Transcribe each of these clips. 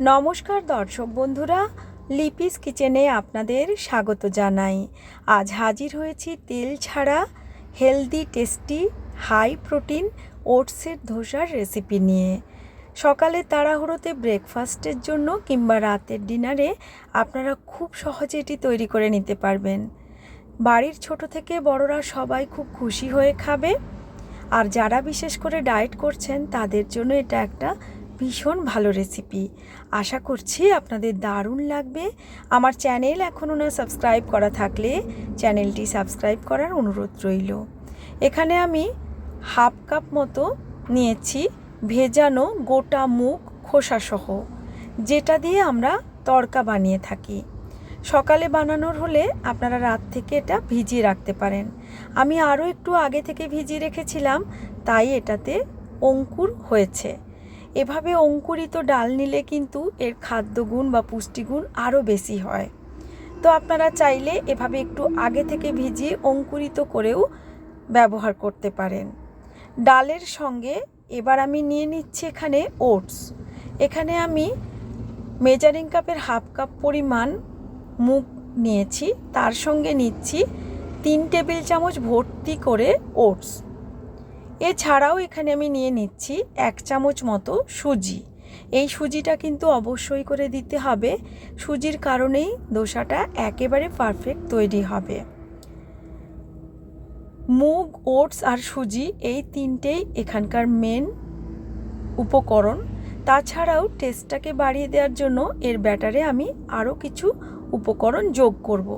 নমস্কার দর্শক বন্ধুরা, লিপিস কিচেনে আপনাদের স্বাগত জানাই। আজ হাজির হয়েছি তেল ছাড়া, হেলদি, টেস্টি, হাই প্রোটিন, ওটসের ধোসার রেসিপি নিয়ে। সকালে তাড়াহুড়োতে ব্রেকফাস্টের জন্য কিংবা রাতের ডিনারে আপনারা খুব সহজে এটি তৈরি করে নিতে পারবেন। বাড়ির ছোট থেকে বড়রা সবাই খুব খুশি হয়ে খাবে। আর যারা বিশেষ করে ডায়েট করছেন, তাদের জন্য এটা একটা ভীষণ ভালো রেসিপি আশা করছি আপনাদের দারুণ লাগবে। আমার চ্যানেল এখনও না সাবস্ক্রাইব করা থাকলে চ্যানেলটি সাবস্ক্রাইব করার অনুরোধ রইল। এখানে আমি হাফ কাপ মতো নিয়েছি ভেজানো গোটা মুগ খোসাসহ যেটা দিয়ে আমরা তড়কা বানিয়ে থাকি। সকালে বানানোর হলে আপনারা রাত থেকে এটা ভিজিয়ে রাখতে পারেন। আমি আরও একটু আগে থেকে ভিজিয়ে রেখেছিলাম, তাই এটাতে অঙ্কুর হয়েছে। এভাবে অঙ্কুরিত ডাল নিলে কিন্তু এর খাদ্যগুণ বা পুষ্টিগুণ আরও বেশি হয়। তো আপনারা চাইলে এভাবে একটু আগে থেকে ভিজিয়ে অঙ্কুরিত করেও ব্যবহার করতে পারেন। ডালের সঙ্গে এবার আমি নিয়ে নিচ্ছি এখানে ওটস। এখানে আমি মেজারিং কাপের হাফ কাপ পরিমাণ মুগ নিয়েছি। তার সঙ্গে নিচ্ছি তিন টেবিল চামচ ভর্তি করে ওটস। এছাড়াও এখানে আমি নিয়ে নিচ্ছি এক চামচ মতো সুজি। এই সুজিটা কিন্তু অবশ্যই করে দিতে হবে। সুজির কারণেই দোসাটা একেবারে পারফেক্ট তৈরি হবে। মুগ, ওটস আর সুজি এই তিনটেই এখানকার মেন উপকরণ। তাছাড়াও টেস্টটাকে বাড়িয়ে দেওয়ার জন্য এর ব্যাটারে আমি আরও কিছু উপকরণ যোগ করব।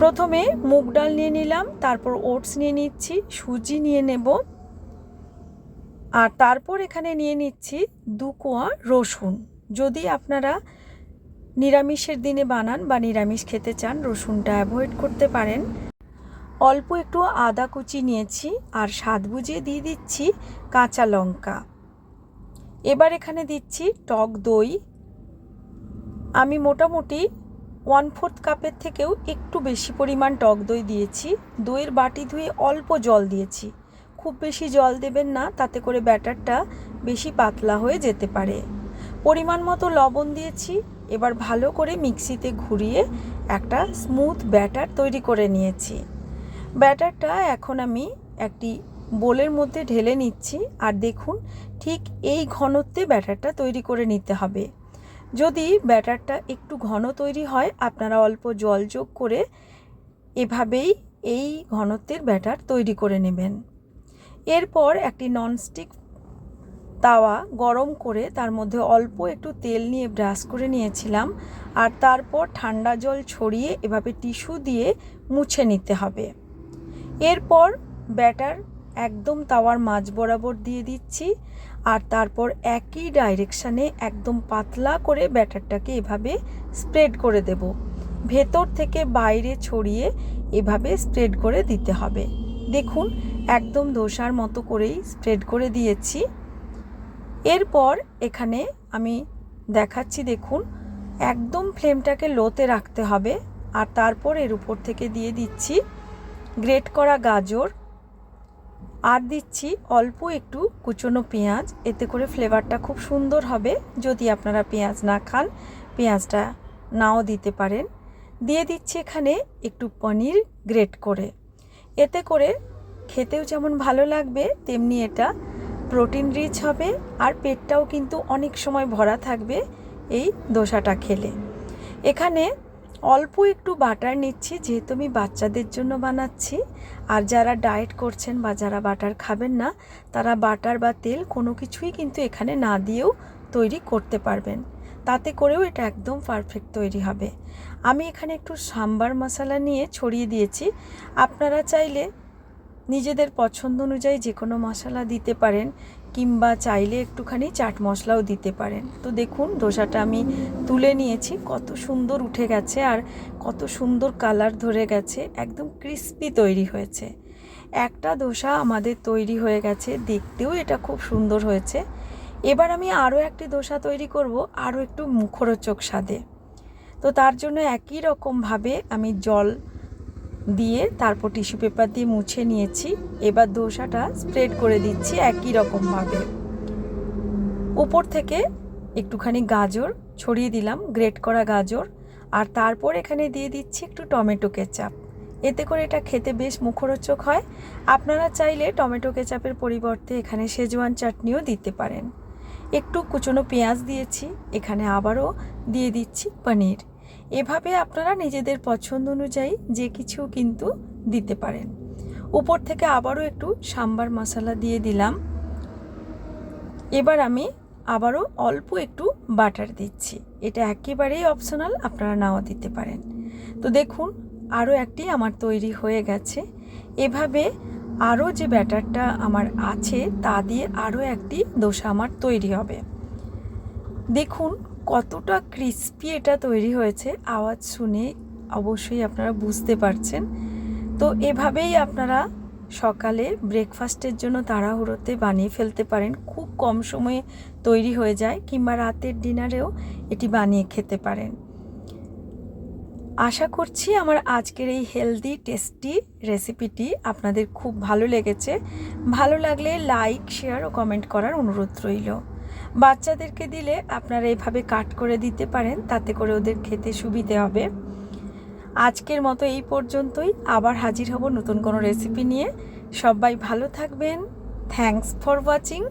প্রথমে মুগ ডাল নিয়ে নিলাম, তারপর ওটস নিয়ে নিচ্ছি, সুজি নিয়ে নেব। আর তারপর এখানে নিয়ে নিচ্ছি দু কোয়া রসুন। যদি আপনারা নিরামিষের দিনে বানান বা নিরামিষ খেতে চান, রসুনটা অ্যাভয়েড করতে পারেন। অল্প একটু আদা কুচি নিয়েছি আর স্বাদ বুঝিয়ে দিয়ে দিচ্ছি কাঁচা লঙ্কা। এবার এখানে দিচ্ছি টক দই। আমি মোটামুটি ওয়ান ফোর্থ কাপের থেকেও একটু বেশি পরিমাণ টক দই দিয়েছি। দইয়ের বাটি ধুয়ে অল্প জল দিয়েছি। খুব বেশি জল দেবেন না, তাতে করে ব্যাটারটা বেশি পাতলা হয়ে যেতে পারে। পরিমাণ মতো লবণ দিয়েছি, এবার ভালো করে মিক্সিতে ঘুরিয়ে একটা স্মুথ ব্যাটার তৈরি করে নিয়েছি। ব্যাটারটা এখন আমি একটি বোলের মধ্যে ঢেলে নিচ্ছি, আর দেখুন ঠিক এই ঘনত্বে ব্যাটারটা তৈরি করে নিতে হবে। যদি ব্যাটারটা একটু ঘন তৈরি হয়, আপনারা অল্প জল যোগ করে এভাবেই এই ঘনত্বের ব্যাটার তৈরি করে নেবেন। এরপর একটি ননস্টিক তাওয়া গরম করে তার মধ্যে অল্প একটু তেল নিয়ে ব্রাশ করে নিয়েছিলাম আর তারপর ঠান্ডা জল ছড়িয়ে এভাবে টিস্যু দিয়ে মুছে নিতে হবে। এরপর ব্যাটার একদম তাওয়ার মাঝ বরাবর দিয়ে দিচ্ছি। আর তারপর একই ডাইরেকশানে একদম পাতলা করে ব্যাটারটাকে এভাবে স্প্রেড করে দেব। ভেতর থেকে বাইরে ছড়িয়ে এভাবে স্প্রেড করে দিতে হবে। দেখুন, একদম ধোসার মতো করেই স্প্রেড করে দিয়েছি। এরপর এখানে আমি দেখাচ্ছি, দেখুন, একদম ফ্লেমটাকে লোতে রাখতে হবে। আর তারপর এর উপর থেকে দিয়ে দিচ্ছি গ্রেট করা গাজর। আর দিচ্ছি অল্প একটু কুচনো পেঁয়াজ। এতে করে ফ্লেভারটা খুব সুন্দর হবে। যদি আপনারা পেঁয়াজ না খান, পেঁয়াজটা নাও দিতে পারেন। দিয়ে দিচ্ছি এখানে একটু পনির গ্রেট করে। এতে করে খেতেও যেমন ভালো লাগবে, তেমনি এটা প্রোটিন রিচ হবে আর পেটটাও কিন্তু অনেক সময় ভরা থাকবে এই দোসাটা খেলে। এখানে অল্প একটু বাটার নিচ্ছি, যেহেতু আমি বাচ্চাদের জন্য বানাচ্ছি। আর যারা ডায়েট করছেন বা যারা বাটার খাবেন না, তারা বাটার বা তেল কোনো কিছুই কিন্তু এখানে না দিয়েও তৈরি করতে পারবেন। তাতে করেও এটা একদম পারফেক্ট তৈরি হবে। আমি এখানে একটু সাম্বার মশলা নিয়ে ছড়িয়ে দিয়েছি। আপনারা চাইলে নিজেদের পছন্দ অনুযায়ী যে কোনো মশলা দিতে পারেন কিংবা চাইলে একটুখানি চাট মশলাও দিতে পারেন। তো দেখুন, দোসাটা আমি তুলে নিয়েছি। কত সুন্দর উঠে গেছে আর কত সুন্দর কালার ধরে গেছে। একদম ক্রিস্পি তৈরি হয়েছে। একটা দোসা আমাদের তৈরি হয়ে গেছে। দেখতেও এটা খুব সুন্দর হয়েছে। এবার আমি আরও একটি দোসা তৈরি করব, আরও একটু মুখরোচক স্বাদে। তো তার জন্য একই রকমভাবে আমি জল দিয়ে তারপর টিস্যু পেপার দিয়ে মুছে নিয়েছি। এবার দোসাটা স্প্রেড করে দিচ্ছি একই রকমভাবে উপর থেকে একটুখানি গাজর ছড়িয়ে দিলাম, গ্রেট করা গাজর, আর তারপর এখানে দিয়ে দিচ্ছি একটু টমেটো কেচাপ। এতে করে এটা খেতে বেশ মুখরোচক হয়। আপনারা চাইলে টমেটো কেচাপের পরিবর্তে এখানে সেজওয়ান চাটনিও দিতে পারেন। একটু কুচনো পেঁয়াজ দিয়েছি, এখানে আবারও দিয়ে দিচ্ছি পনির। এভাবে আপনারা নিজেদের পছন্দ অনুযায়ী যে কিছু কিন্তু দিতে পারেন। উপর থেকে আবারও একটু সাম্বার মশলা দিয়ে দিলাম। এবার আমি আবারও অল্প একটু বাটার দিচ্ছি। এটা একেবারেই অপশনাল, আপনারা নাও দিতে পারেন। তো দেখুন, আরও একটি আমার তৈরি হয়ে গেছে। এভাবে আরও যে ব্যাটারটা আমার আছে, তা দিয়ে আরও একটি দোসা আমার তৈরি হবে। দেখুন কতটা ক্রিস্পি এটা তৈরি হয়েছে, আওয়াজ শুনে অবশ্যই আপনারা বুঝতে পারছেন। তো এভাবেই আপনারা সকালে ব্রেকফাস্টের জন্য তাড়াহুড়োতে বানিয়ে ফেলতে পারেন। খুব কম সময়ে তৈরি হয়ে যায় কিংবা রাতের ডিনারেও এটি বানিয়ে খেতে পারেন। আশা করছি আমার আজকের এই হেলদি টেস্টি রেসিপিটি আপনাদের খুব ভালো লেগেছে। ভালো লাগলে লাইক শেয়ার ও কমেন্ট করার অনুরোধ রইল। বাচ্চাদেরকে দিলে আপনারা এভাবে কাট করে দিতে পারেন, তাতে করে ওদের খেতে সুবিধে হবে। আজকের মতো এই পর্যন্তই। আবার হাজির হব নতুন কোনো রেসিপি নিয়ে। সবাই ভালো থাকবেন। Thanks for watching